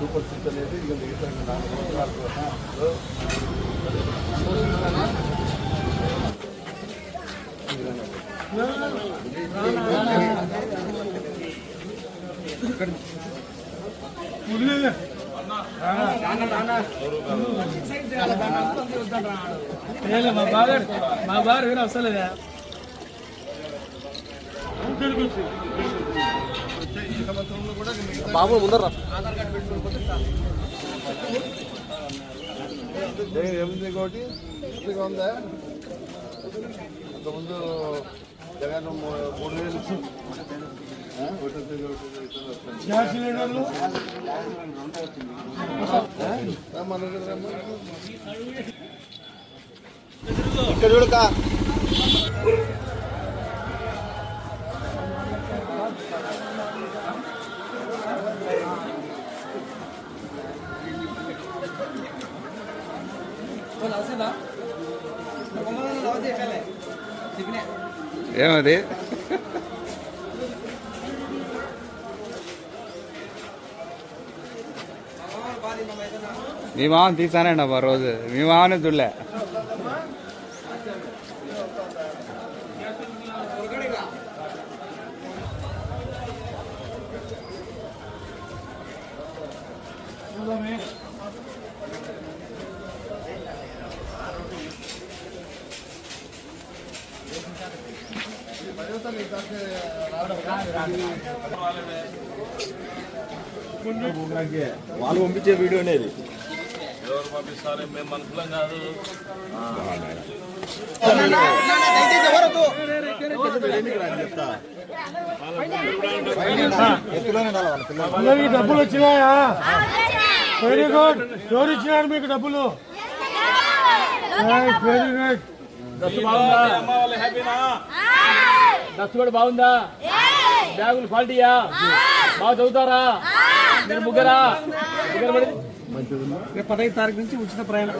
Super six అనేది ఇక మిగతా నాలుగు సంవత్సరాలు ఏలే, మా బాగారు మా బాగారు వేరే బాబు ముందర ఎనిమిది కోటి ఉందా అంతకుముందు జగన్ మూడు వేలు. గ్యాస్ సిలిండర్లు. ఇక్కడ చూడక ఏమది మీ మామని తీసానండి అమ్మా రోజు మీ మామనే చూడలే వాళ్ళు పంపించే వీడియో అనేది. అందరికి డబ్బులు వచ్చినాయా? వెరీ గుడ్ ఎవరు ఇచ్చినారు మీకు డబ్బులు. వెరీ గుడ్ దస్తు కూడా బాగుందా? బ్యాగులు క్వాలిటీయా? బాగా చదువుతారా? మీరు ముగ్గురా? ముగ్గురు పడి రేపు పదహైదు తారీఖు నుంచి ఉచిత ప్రయాణం.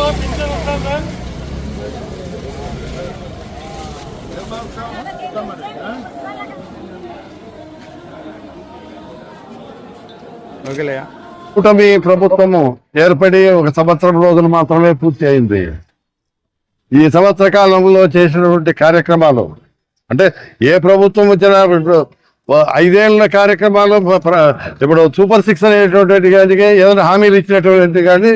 ఓకేలేయా కూటమి ప్రభుత్వము ఏర్పడి ఒక సంవత్సరం రోజులు మాత్రమే పూర్తి అయింది. ఈ సంవత్సర కాలంలో చేసినటువంటి కార్యక్రమాలు అంటే ఏ ప్రభుత్వం వచ్చినా ఐదేళ్ళ కార్యక్రమాలు ఇప్పుడు సూపర్ సిక్స్ అనేటువంటి కానీ ఏదైనా హామీలు ఇచ్చినటువంటి కానీ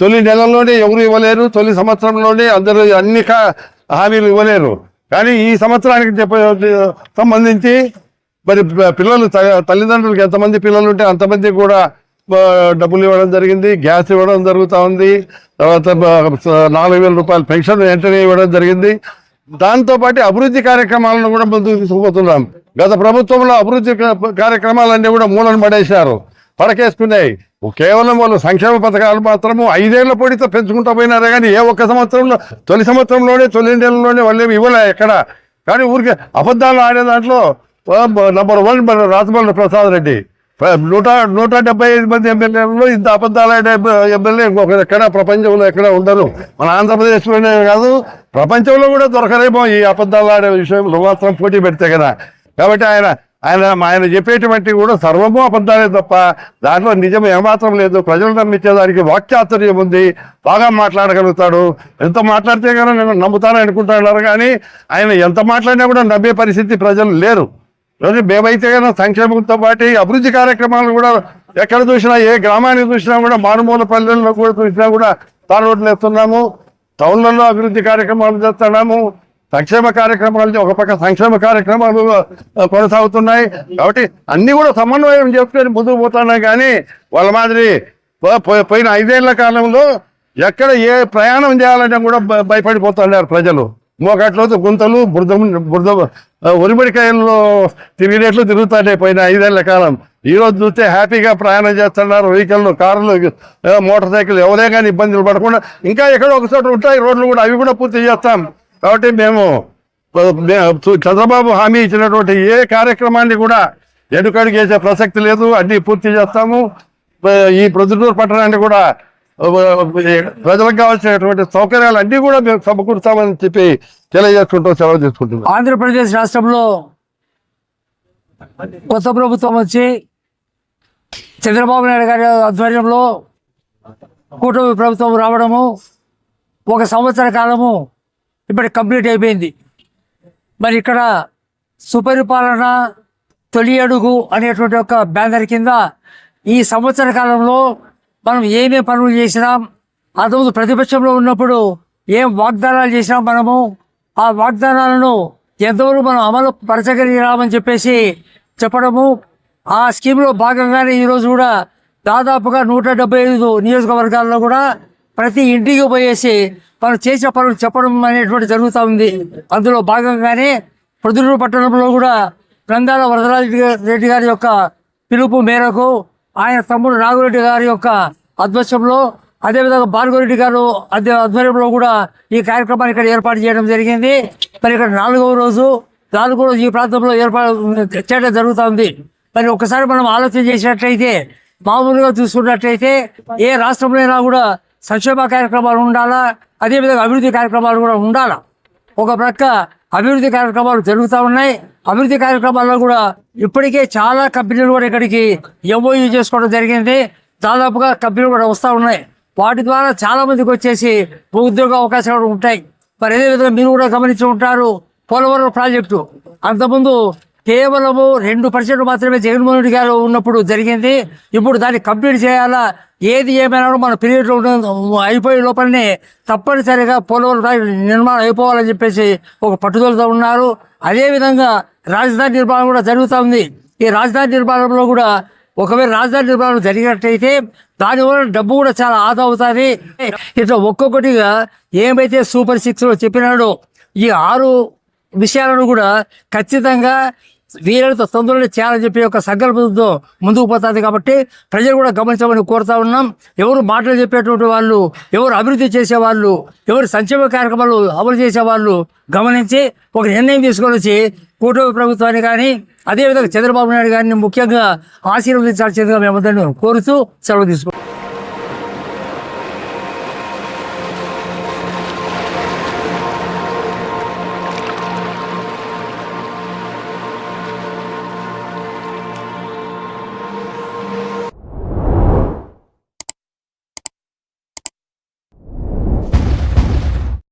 తొలి నెలలోనే ఎవరు ఇవ్వలేరు తొలి సంవత్సరంలోనే అందరూ అన్ని హామీలు ఇవ్వలేరు. కానీ ఈ సంవత్సరానికి చెప్పే సంబంధించి మరి పిల్లలు త- తల్లిదండ్రులకు ఎంతమంది పిల్లలు ఉంటే అంతమంది కూడా డబ్బులు ఇవ్వడం జరిగింది గ్యాస్ ఇవ్వడం జరుగుతూ ఉంది. తర్వాత నాలుగు వేల రూపాయల పెన్షన్ వెంటనే ఇవ్వడం జరిగింది. దాంతోపాటు అభివృద్ధి కార్యక్రమాలను కూడా ముందుకు తీసుకుపోతున్నాం. గత ప్రభుత్వంలో అభివృద్ధి కార్యక్రమాలన్నీ కూడా మూలను పడేశారు. పడకేసుకున్నాయి. కేవలం వాళ్ళు సంక్షేమ పథకాలు మాత్రము ఐదేళ్ళ పొడితో పెంచుకుంటూ పోయినారే కానీ ఏ ఒక్క సంవత్సరంలో తొలి సంవత్సరంలోనే తొలి నెలలోనే వాళ్ళు ఏమి ఇవ్వలే ఎక్కడ? కానీ ఊరికే అబద్ధాలు ఆడే దాంట్లో నంబర్ వన్ మన రాజమౌళి ప్రసాద్ రెడ్డి. నూట నూట డెబ్బై ఐదు మంది ఎమ్మెల్యేలలో ఇంత అబద్ధాలు ఆడే ఎమ్మెల్యే ఇంకొక ఎక్కడ ప్రపంచంలో ఎక్కడ ఉండరు. మన ఆంధ్రప్రదేశ్లోనే కాదు ప్రపంచంలో కూడా దొరకరేమో ఈ అబద్ధాలు ఆడే విషయంలో మాత్రం పోటీ పెడితే కదా. కాబట్టి ఆయన ఆయన ఆయన చెప్పేటువంటి కూడా సర్వము అబద్ధాలే తప్ప దాంట్లో నిజం ఏమాత్రం లేదు. ప్రజలు నమ్మించేదానికి వాక్చాతుర్యం ఉంది. బాగా మాట్లాడగలుగుతాడు. ఎంత మాట్లాడితే కానీ నేను నమ్ముతానని అనుకుంటున్నారు కానీ ఆయన ఎంత మాట్లాడినా కూడా నమ్మే పరిస్థితి ప్రజలు లేరు. రోజు మేమైతే కానీ సంక్షేమంతో పాటు అభివృద్ధి కార్యక్రమాలు కూడా ఎక్కడ చూసినా ఏ గ్రామాన్ని చూసినా కూడా మారుమూల పల్లెల్లో కూడా చూసినా కూడా తాను రోడ్లు వేస్తున్నాము. టౌన్లలో అభివృద్ధి కార్యక్రమాలు చేస్తున్నాము. సంక్షేమ కార్యక్రమాలు ఒక పక్క సంక్షేమ కార్యక్రమాలు కొనసాగుతున్నాయి. కాబట్టి అన్నీ కూడా సమన్వయం చేసుకొని ముందుకు పోతున్నాయి కానీ వాళ్ళ మాదిరి పోయిన ఐదేళ్ళ కాలంలో ఎక్కడ ఏ ప్రయాణం చేయాలంటే కూడా భయపడిపోతున్నారు ప్రజలు. మోకాట్లో గుంతలు బురద బురద ఆ, ఉరిమిడికాయల్లో తిరిగినట్లు తిరుగుతాయి పోయిన ఐదేళ్ళ కాలం. ఈరోజు చూస్తే హ్యాపీగా ప్రయాణం చేస్తున్నారు. వెహికల్ కార్లు మోటార్ సైకిల్ ఎవరే కానీ ఇబ్బందులు పడకుండా ఇంకా ఎక్కడో ఒక చోట ఉంటాయి. రోడ్లు కూడా అవి కూడా పూర్తి చేస్తాం. కాబట్టి మేము చంద్రబాబు హామీ ఇచ్చినటువంటి ఏ కార్యక్రమాన్ని కూడా ఎడుకడుగు వేసే ప్రసక్తి లేదు. అన్ని పూర్తి చేస్తాము. ఈ ప్రొద్దుటూరు పట్టణాన్ని కూడా ప్రజలకు కావాల్సినటువంటి సౌకర్యాలు అన్ని కూడా మేము సమకూరుస్తామని చెప్పి తెలియజేసుకుంటూ సెలవు తీసుకుంటున్నాం. ఆంధ్రప్రదేశ్ రాష్ట్రంలో కొత్త ప్రభుత్వం వచ్చి చంద్రబాబు నాయుడు గారి ఆధ్వర్యంలో కూటమి ప్రభుత్వం రావడము ఒక సంవత్సర కాలము ఇప్పటి కంప్లీట్ అయిపోయింది. మరి ఇక్కడ సుపరిపాలన తొలి అడుగు అనేటువంటి ఒక బ్యానర్ కింద ఈ సంవత్సర కాలంలో మనం ఏమేమి పనులు చేసినాం అంతకుముందు ప్రతిపక్షంలో ఉన్నప్పుడు ఏం వాగ్దానాలు చేసినాం మనము ఆ వాగ్దానాలను ఎంతవరకు మనం అమలు పరచగలిగినామని చెప్పేసి చెప్పడము. ఆ స్కీమ్లో భాగంగానే ఈరోజు కూడా దాదాపుగా నూట డెబ్బై ఐదు నియోజకవర్గాల్లో కూడా ప్రతి ఇంటికి పోయేసి మనం చేసిన పనులు చెప్పడం అనేటువంటి జరుగుతూ ఉంది. అందులో భాగంగానే ప్రొద్దుటూరు పట్టణంలో కూడా నందాల వరదరాజు రెడ్డి గారి యొక్క పిలుపు మేరకు ఆయన తమ్ముడు నాగురెడ్డి గారి యొక్క అధ్వర్యంలో అదేవిధంగా భార్గవరెడ్డి గారు అదే ఆధ్వర్యంలో కూడా ఈ కార్యక్రమాన్ని ఇక్కడ ఏర్పాటు చేయడం జరిగింది. మరి ఇక్కడ నాలుగవ రోజు నాలుగో రోజు ఈ ప్రాంతంలో ఏర్పాటు చేయడం జరుగుతుంది మరి ఒకసారి మనం ఆలోచన చేసినట్లయితే మామూలుగా చూసుకున్నట్లయితే ఏ రాష్ట్రంలో కూడా సంక్షేమ కార్యక్రమాలు ఉండాలా? అదేవిధంగా అభివృద్ధి కార్యక్రమాలు కూడా ఉండాలా? ఒక ప్రక్క అభివృద్ధి కార్యక్రమాలు జరుగుతూ ఉన్నాయి. అభివృద్ధి కార్యక్రమాల్లో కూడా ఇప్పటికే చాలా కంపెనీలు కూడా ఇక్కడికి ఎంఓయూ చేసుకోవడం జరిగింది. దాదాపుగా కంపెనీలు కూడా వస్తూ ఉన్నాయి. వాటి ద్వారా చాలామందికి వచ్చేసి ఉద్యోగ అవకాశాలు కూడా ఉంటాయి. మరి అదేవిధంగా మీరు కూడా గమనించి ఉంటారు పోలవరం ప్రాజెక్టు. అంతకుముందు కేవలము రెండు పర్సెంట్ మాత్రమే జగన్మోహన్ రెడ్డి గారు ఉన్నప్పుడు జరిగింది. ఇప్పుడు దాన్ని కంప్లీట్ చేయాలా? ఏది ఏమైనా మన పీరియడ్లో అయిపోయే లోపలనే తప్పనిసరిగా పోలవరం ప్రాజెక్టు నిర్మాణం అయిపోవాలని చెప్పేసి ఒక పట్టుదలతో ఉన్నారు. అదేవిధంగా రాజధాని నిర్మాణం కూడా జరుగుతూ ఉంది. ఈ రాజధాని నిర్మాణంలో కూడా ఒకవేళ రాజధాని నిర్మాణం జరిగినట్టయితే దానివల్ల డబ్బు కూడా చాలా ఆదా అవుతుంది. ఇట్లా ఒక్కొక్కటిగా ఏమైతే సూపర్ సిక్స్లో చెప్పినాడో ఈ ఆరు విషయాలను కూడా ఖచ్చితంగా వీళ్ళతో తొందరలో చేయాలని చెప్పి ఒక సంకల్పంతో ముందుకు పోతుంది కాబట్టి ప్రజలు కూడా గమనించమని కోరుతా ఉన్నాం. ఎవరు మాటలు చెప్పేటువంటి వాళ్ళు ఎవరు అభివృద్ధి చేసేవాళ్ళు ఎవరు సంక్షేమ కార్యక్రమాలు అమలు చేసేవాళ్ళు గమనించి ఒక నిర్ణయం తీసుకొని వచ్చి కూటమి ప్రభుత్వాన్ని కానీ అదేవిధంగా చంద్రబాబు నాయుడు గారిని ముఖ్యంగా ఆశీర్వదించాల్సిందిగా మేమందరినీ కోరుతూ సెలవు తీసుకుంటాం